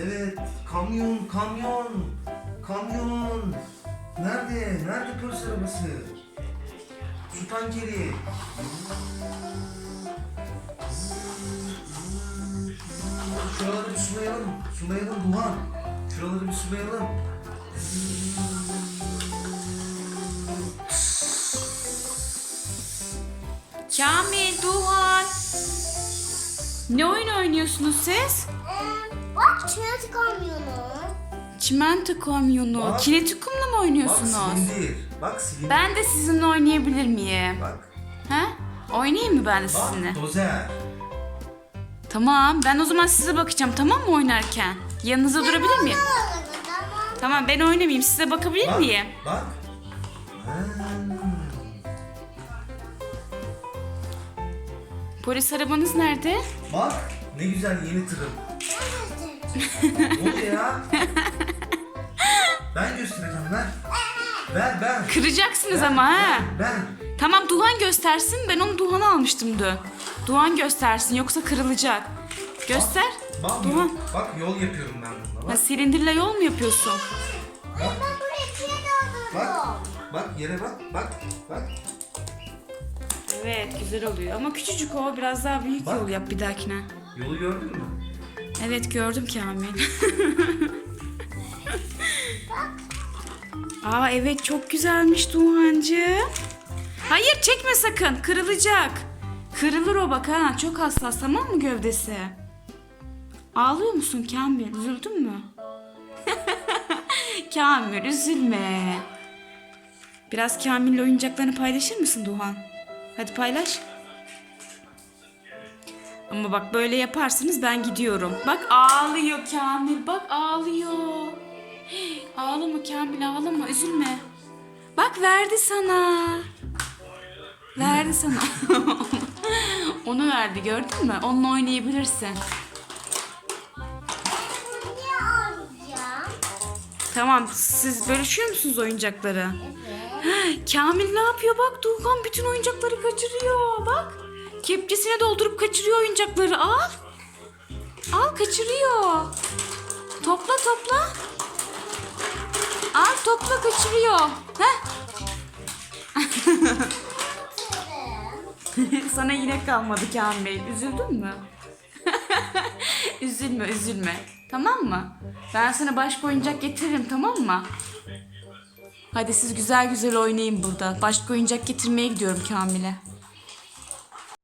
Evet, kamyon, kamyon, kamyon. Nerede? Nerede polis arabası? Su tankeri. Şuraları bir sulayalım. Sulayalım Duhan. Şuraları bir sulayalım. Kamil, Duhan. Ne oyun oynuyorsunuz siz? Ee, bak çimento kamyonu. Çimento kamyonu. Bak. Kinetikumla mı Bak oynuyorsunuz? silindir. Bak silindir. Ben de sizinle oynayabilir miyim? Bak. He? Oynayayım mı ben de sizinle? Bak dozer. Tamam. Ben o zaman size bakacağım tamam mı oynarken? Yanınızda durabilir miyim? Tamam. Tamam ben oynamayayım. Size bakabilir Bak. miyim? Bak. Ha. Polis arabanız nerede? Bak ne güzel yeni tırım. ne oluyor ya? Ben göstereceğim ver. Ver ben. Kıracaksınız ama ha. Ben. Tamam Duhan göstersin. Ben onu Duhan'a almıştım dün. Duhan göstersin yoksa kırılacak. Göster. Bak, Duhan. bak yol yapıyorum ben bununla. Ha, Bak. silindirle yol mu yapıyorsun? Bak. Ben Bak. Bak yere bak. Bak. Bak. Evet güzel oluyor ama küçücük o biraz daha büyük Bak. yol yap bir dahakine. Yolu gördün mü? Evet gördüm Kamil. Aa evet çok güzelmiş Duhancı. Hayır çekme sakın kırılacak. Kırılır o bak ha çok hassas tamam mı gövdesi? Ağlıyor musun Kamil? Üzüldün mü? Kamil üzülme. Biraz Kamil'le oyuncaklarını paylaşır mısın Duhan? Hadi paylaş. Ama bak böyle yaparsanız ben gidiyorum. Bak ağlıyor Kamil. Bak ağlıyor. Hey, Ağlama Kamil ağlama üzülme. Bak verdi sana. Verdi sana. Onu verdi gördün mü? Onunla oynayabilirsin. Tamam siz bölüşüyor musunuz oyuncakları? Evet. Kamil ne yapıyor bak Doğukan bütün oyuncakları kaçırıyor bak. Kepçesine doldurup kaçırıyor oyuncakları al. Al kaçırıyor. Topla topla. Al topla kaçırıyor. Heh. Sana yine kalmadı Kamil. Üzüldün mü? üzülme üzülme. Tamam mı? Ben sana başka oyuncak getiririm tamam mı? Hadi siz güzel güzel oynayın burada. Başka oyuncak getirmeye gidiyorum Kamil'e.